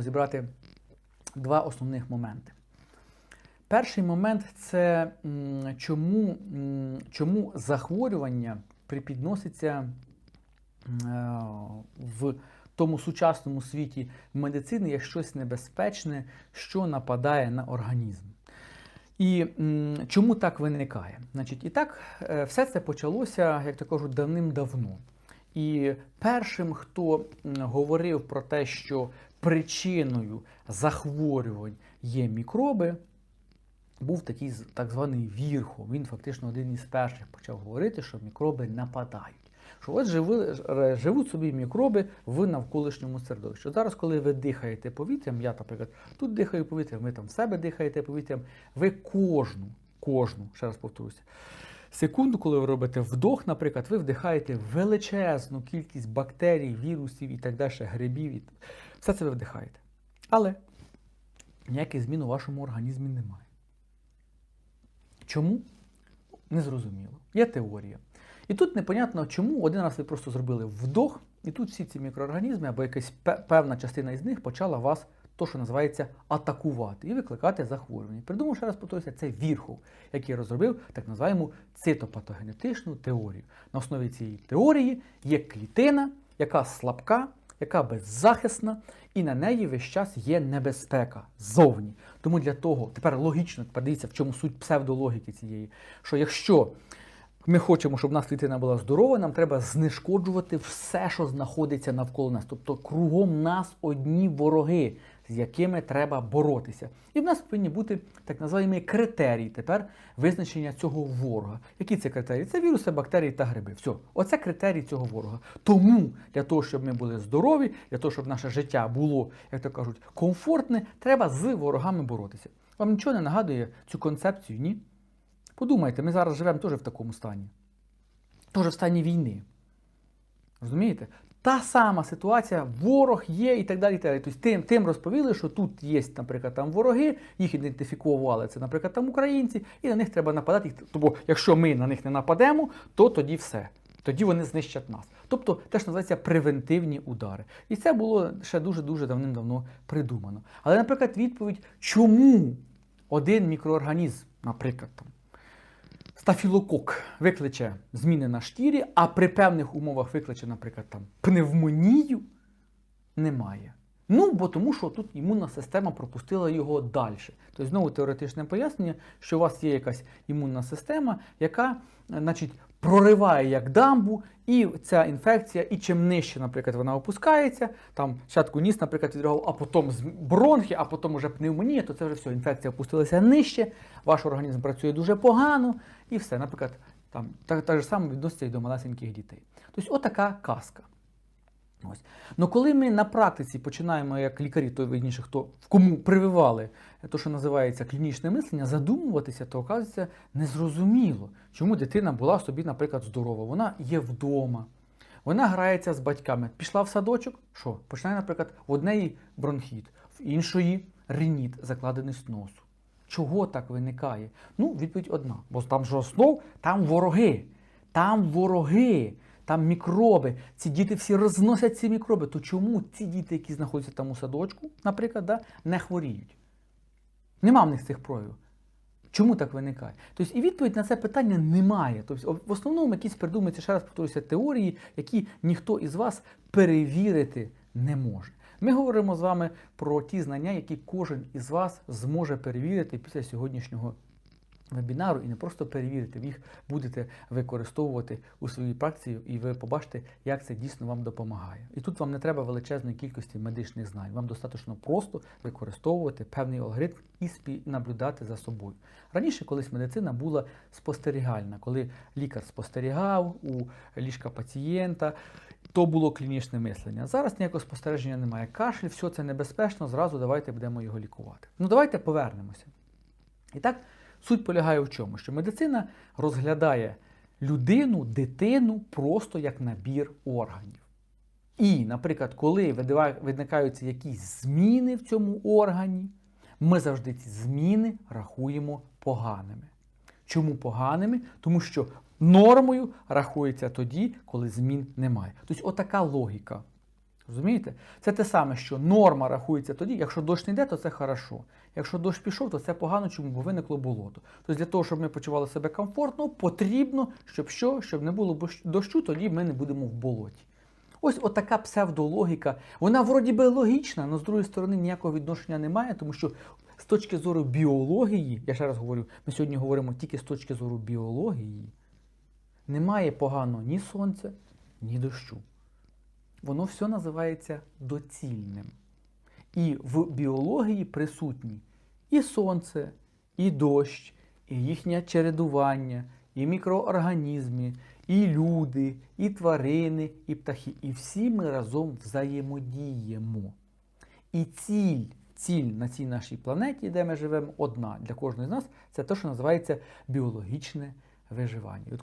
розібрати два основних моменти. Перший момент це чому, чому захворювання припідноситься е, в тому сучасному світі медицини як щось небезпечне, що нападає на організм. І чому так виникає? Значить, і так, е, все це почалося, як то кажуть, давним-давно. І першим, хто говорив про те, що причиною захворювань є мікроби, був такий так званий Вірхо. Він фактично один із перших почав говорити, що мікроби нападають. Що ось живи, живуть собі мікроби в навколишньому середовищі. Зараз, коли ви дихаєте повітрям, я, наприклад, тут дихаю повітрям, ви там в себе дихаєте повітрям, ви кожну, кожну, ще раз повторюся, секунду, коли ви робите вдох, наприклад, ви вдихаєте величезну кількість бактерій, вірусів і так далі, грибів. і- Все це ви вдихаєте. Але ніяких змін у вашому організмі немає. Чому? Незрозуміло. Є теорія. І тут непонятно, чому один раз ви просто зробили вдох, і тут всі ці мікроорганізми або якась певна частина із них почала вас, то, що називається, атакувати і викликати захворювання. Придумав ще раз повторюся, це Вірхов, який розробив так називаємо цитопатогенетичну теорію. На основі цієї теорії є клітина, яка слабка, яка беззахисна, і на неї весь час є небезпека ззовні. Тому для того, тепер логічно, тепер дивіться, в чому суть псевдологіки цієї, що якщо ми хочемо, щоб у нас дитина була здорова, нам треба знешкоджувати все, що знаходиться навколо нас. Тобто кругом нас одні вороги, з якими треба боротися. І в нас повинні бути так називаємо критерії тепер визначення цього ворога. Які це критерії? Це віруси, бактерії та гриби. Все, оце критерії цього ворога. Тому для того, щоб ми були здорові, для того, щоб наше життя було, як то кажуть, комфортне, треба з ворогами боротися. Вам нічого не нагадує цю концепцію? Ні? Подумайте, ми зараз живемо теж в такому стані. Теж в стані війни. Розумієте? Та сама ситуація, ворог є і так далі. І так далі. Тобто тим, тим розповіли, що тут є, наприклад, там вороги, їх ідентифікували, це, наприклад, там українці, і на них треба нападати. Тому якщо ми на них не нападемо, то тоді все. Тоді вони знищать нас. Тобто теж називається превентивні удари. І це було ще дуже-дуже давним-давно придумано. Але, наприклад, відповідь, чому один мікроорганізм, наприклад, там, стафілокок викличе зміни на шкірі, а при певних умовах викличе, наприклад, там, пневмонію, немає. Ну, бо тому, що тут імунна система пропустила його далі. Тобто, знову теоретичне пояснення, що у вас є якась імунна система, яка е, значить, прориває як дамбу, і ця інфекція, і чим нижче, наприклад, вона опускається, там спочатку ніс, наприклад, відреагував, а потім з- бронхи, а потім вже пневмонія, то це вже все, інфекція опустилася нижче, ваш організм працює дуже погано, і все, наприклад, там так, так же саме відноситься і до малесеньких дітей. Тобто, отака казка. Ось. Ну коли ми на практиці починаємо, як лікарі, то видніше, хто в кому прививали те, що називається клінічне мислення, задумуватися, то оказується незрозуміло, чому дитина була собі, наприклад, здорова. Вона є вдома, вона грається з батьками. Пішла в садочок, що? Починає, наприклад, в однеї бронхіт, в іншої риніт, закладений з носу. Чого так виникає? Ну, відповідь одна. Бо там ж основ, там вороги. Там вороги, там мікроби. Ці діти всі розносять ці мікроби. То чому ці діти, які знаходяться там у садочку, наприклад, да, не хворіють? Нема в них цих проявів. Чому так виникає? Тобто і відповідь на це питання немає. Тобто, в основному якісь придумуються, ще раз повторюся, теорії, які ніхто із вас перевірити не може. Ми говоримо з вами про ті знання, які кожен із вас зможе перевірити після сьогоднішнього вебінару і не просто перевірити, ви їх будете використовувати у своїй практиці, і ви побачите, як це дійсно вам допомагає. І тут вам не треба величезної кількості медичних знань. Вам достатньо просто використовувати певний алгоритм і спі- наблюдати за собою. Раніше колись медицина була спостерігальна, коли лікар спостерігав у ліжка пацієнта. То було клінічне мислення. Зараз ніякого спостереження немає. Кашель, все це небезпечно, зразу давайте будемо його лікувати. Ну давайте повернемося. І так, суть полягає в чому? Що медицина розглядає людину, дитину просто як набір органів. І, наприклад, коли виникаються якісь зміни в цьому органі, ми завжди ці зміни рахуємо поганими. Чому поганими? Тому що нормою рахується тоді, коли змін немає. Тобто, отака логіка. Розумієте? Це те саме, що норма рахується тоді, якщо дощ не йде, то це хорошо. Якщо дощ пішов, то це погано, чому бо виникло болото. Тобто для того, щоб ми почували себе комфортно, потрібно, щоб що, щоб не було дощу, тоді ми не будемо в болоті. Ось отака псевдологіка. Вона вроді би логічна, але з другої сторони ніякого відношення немає, тому що з точки зору біології, я ще раз говорю, ми сьогодні говоримо тільки з точки зору біології, немає погано ні сонця, ні дощу. Воно все називається доцільним. І в біології присутні і сонце, і дощ, і їхнє чередування, і мікроорганізми, і люди, і тварини, і птахи. І всі ми разом взаємодіємо. І ціль, ціль на цій нашій планеті, де ми живемо, одна для кожного з нас, це те, що називається біологічне виживання.